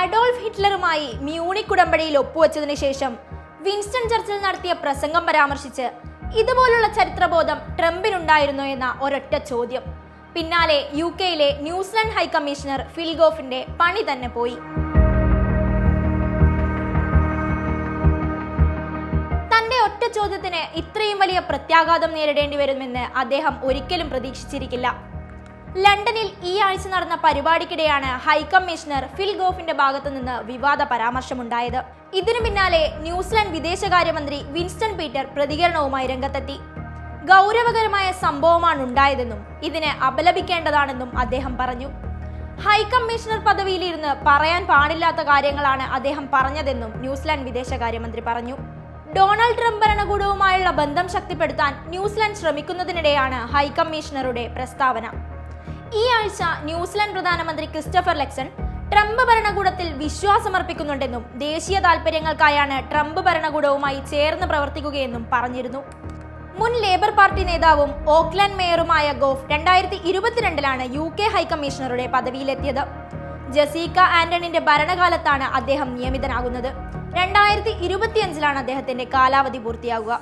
Adolf ഹിറ്റ്ലറുമായി Munich ഉടമ്പടിയിൽ ഒപ്പുവെച്ചതിന് ശേഷം Winston Churchill നടത്തിയ പ്രസംഗം പരാമർശിച്ച് ഇതുപോലുള്ള ചരിത്രബോധം ട്രംപിനുണ്ടായിരുന്നോ എന്ന ഒരൊറ്റ ചോദ്യം. പിന്നാലെ യു കെയിലെ ന്യൂസിലാൻഡ് ഹൈക്കമ്മീഷണർ ഫിൽഗോഫിന്റെ പണി തന്നെ പോയി. തന്റെ ഒറ്റ ചോദ്യത്തിന് ഇത്രയും വലിയ പ്രത്യാഘാതം നേരിടേണ്ടി വരുമെന്ന് അദ്ദേഹം ഒരിക്കലും പ്രതീക്ഷിച്ചിരിക്കില്ല. ലണ്ടനിൽ ഈ ആഴ്ച നടന്ന പരിപാടിക്കിടെയാണ് ഹൈക്കമ്മീഷണർ ഫിൽ ഗോഫിന്റെ ഭാഗത്തു നിന്ന് വിവാദ പരാമർശമുണ്ടായത്. ഇതിനു പിന്നാലെ ന്യൂസിലാൻഡ് വിദേശകാര്യമന്ത്രി വിൻസ്റ്റൺ പീറ്റർ പ്രതികരണവുമായി രംഗത്തെത്തി. ഗൗരവകരമായ സംഭവമാണ് ഉണ്ടായതെന്നും ഇതിനെ അപലപിക്കേണ്ടതാണെന്നും അദ്ദേഹം പറഞ്ഞു. ഹൈക്കമ്മീഷണർ പദവിയിലിരുന്ന് പറയാൻ പാടില്ലാത്ത കാര്യങ്ങളാണ് അദ്ദേഹം പറഞ്ഞതെന്നും ന്യൂസിലാൻഡ് വിദേശകാര്യമന്ത്രി പറഞ്ഞു. ഡൊണാൾഡ് ട്രംപ് ഭരണകൂടവുമായുള്ള ബന്ധം ശക്തിപ്പെടുത്താൻ ന്യൂസിലാൻഡ് ശ്രമിക്കുന്നതിനിടെയാണ് ഹൈക്കമ്മീഷണറുടെ പ്രസ്താവന. ഈ ആഴ്ച ന്യൂസിലാൻഡ് പ്രധാനമന്ത്രി ക്രിസ്റ്റഫർ ലെക്സൺ ട്രംപ് ഭരണകൂടത്തിൽ വിശ്വാസമർപ്പിക്കുന്നുണ്ടെന്നും ദേശീയ താൽപര്യങ്ങൾക്കായാണ് ട്രംപ് ഭരണകൂടവുമായി ചേർന്ന് പ്രവർത്തിക്കുകയെന്നും പറഞ്ഞിരുന്നു. മുൻ ലേബർ പാർട്ടി നേതാവും ഓക്ലാൻഡ് മേയറുമായ ഗോഫ് രണ്ടായിരത്തി ഇരുപത്തിരണ്ടിലാണ് യു കെ ഹൈക്കമ്മീഷണറുടെ പദവിയിലെത്തിയത്. ജസീക്ക ആന്റണിന്റെ ഭരണകാലത്താണ് അദ്ദേഹം നിയമിതനാകുന്നത്. രണ്ടായിരത്തി ഇരുപത്തിയഞ്ചിലാണ് അദ്ദേഹത്തിന്റെ കാലാവധി പൂർത്തിയാകുക